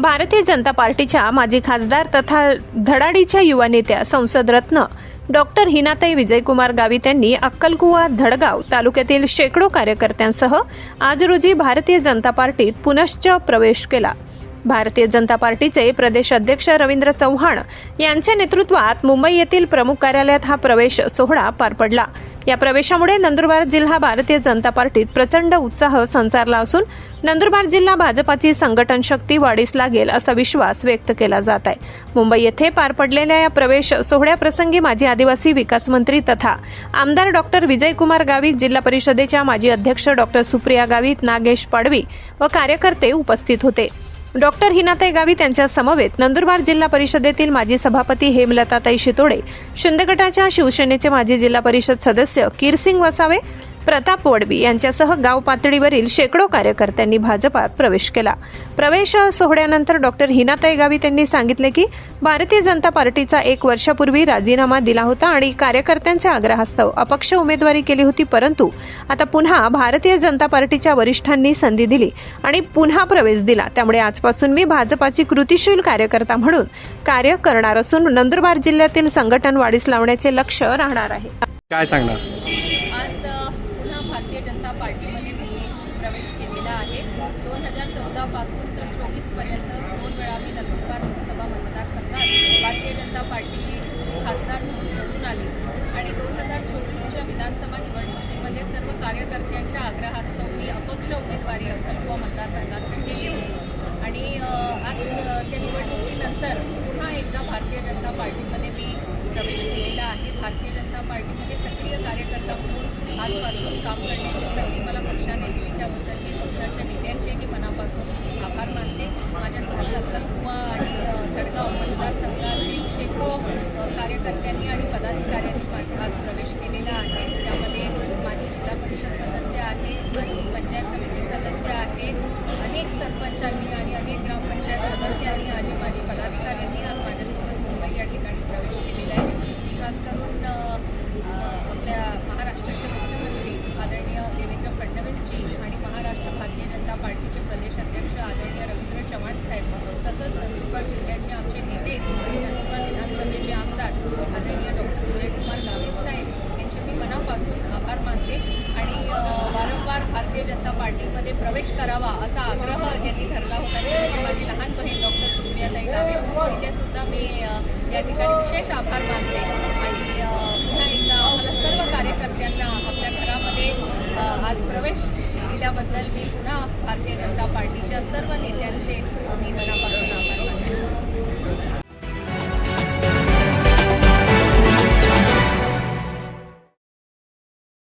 भारतीय जनता पार्टीच्या माजी खासदार तथा धडाडीच्या युवा नेत्या संसद रत्न डॉक्टर हिनाताई विजयकुमार गावित यांनी अक्कलकुवा धडगाव तालुक्यातील शेकडो कार्यकर्त्यांसह आज रोजी भारतीय जनता पार्टीत पुनश्च प्रवेश केला. भारतीय जनता पार्टीचे प्रदेश अध्यक्ष रवींद्र चव्हाण यांच्या नेतृत्वात मुंबई येथील प्रमुख कार्यालयात हा प्रवेश सोहळा पार पडला. या प्रवेशामुळे नंदुरबार जिल्हा भारतीय जनता पार्टीत प्रचंड उत्साह संचारला असून नंदुरबार जिल्हा भाजपाची संघटन शक्ती वाढीस लागेल असा विश्वास व्यक्त केला जात आहे. मुंबई येथे पार पडलेल्या या प्रवेश सोहळ्याप्रसंगी माजी आदिवासी विकास मंत्री तथा आमदार डॉक्टर विजयकुमार गावित जिल्हा परिषदेच्या माजी अध्यक्ष डॉक्टर सुप्रिया गावित नागेश पाडवी व कार्यकर्ते उपस्थित होते. डॉक्टर हिनाताई गावित यांच्या समवेत नंदुरबार जिल्हा परिषदेतील माजी सभापती हेमलताताई शितोडे शिंदे गटाच्या शिवसेनेचे माजी जिल्हा परिषद सदस्य किरसिंग वसावे प्रताप वडवी यांच्यासह गाव पातळीवरील शेकडो कार्यकर्त्यांनी भाजपात प्रवेश केला. प्रवेश सोहळ्यानंतर डॉक्टर हिनाताई गावित यांनी सांगितले की भारतीय जनता पार्टीचा एक वर्षापूर्वी राजीनामा दिला होता आणि कार्यकर्त्यांच्या आग्रहास्तव अपक्ष उमेदवारी केली होती परंतु आता पुन्हा भारतीय जनता पार्टीच्या वरिष्ठांनी संधी दिली आणि पुन्हा प्रवेश दिला. त्यामुळे आजपासून मी भाजपाची कृतिशील कार्यकर्ता म्हणून कार्य करणार असून नंदुरबार जिल्ह्यातील संघटन वाढीस लावण्याचे लक्ष राहणार आहे. काय सांगणार आज अ, पुन्हा भारतीय जनता पार्टीमध्ये मी प्रवेश केलेला आहे. दोन हजार चौदापासून तर चोवीसपर्यंत दोन वेळा मी नंदुरबार लोकसभा मतदारसंघात भारतीय जनता पार्टी खासदार म्हणून निवडून आली. आणि दोन हजार चोवीसच्या विधानसभा निवडणुकीमध्ये सर्व कार्यकर्त्यांच्या आग्रहास्तव मी अपक्ष उमेदवारी अक्कलकुवा मतदारसंघात केली होती. आणि आज त्या निवडणुकीनंतर पुन्हा एकदा भारतीय जनता पार्टीमध्ये मी प्रवेश केलेला आहे. भारतीय जनता पार्टीमध्ये राष्ट्रीय कार्यकर्ता म्हणून आजपासून काम करण्याची संधी मला पक्षाने दिली. त्याबद्दल मी पक्षाच्या नेत्यांचेही मनापासून आभार मानते. माझ्यासोबत अक्कलकुवा आणि तडगाव मतदारसंघातील शेकडो कार्यकर्त्यांनी आणि पदाधिकाऱ्यांनी आज प्रवेश केलेला आहे. त्यामध्ये माझी जिल्हा परिषद सदस्य आहे आणि पंचायत समिती सदस्य आहे अनेक सरपंचांनी आणि अनेक ग्रामपंचायत सदस्यांनी आणि माझी पदाधिकाऱ्यांनी आज माझ्यासोबत मुंबई या ठिकाणी प्रवेश केलेला आहे. मी खास करून आपल्या महाराष्ट्राचे मुख्यमंत्री आदरणीय देवेंद्र फडणवीसजी आणि महाराष्ट्र भारतीय जनता पार्टीचे प्रदेश अध्यक्ष आदरणीय रवींद्र चव्हाण साहेब तसंच नंदुरबार जिल्ह्याचे आमचे नेते आणि नंदुरबार विधानसभेचे आमदार आदरणीय डॉक्टर विजयकुमार गावित साहेब यांचे मी मनापासून आभार मानते आणि वारंवार भारतीय जनता पार्टीमध्ये प्रवेश करावा असा आग्रह ज्यांनी धरला होता. ती माझी लहान बहीण डॉक्टर सुप्रियाताई गावित तिचेसुद्धा मी या ठिकाणी विशेष आभार मानते त्याबद्दल मी पुन्हा भारतीय जनता पार्टीच्या सर्व नेत्यांचे मी मनापासून आभार मानतो.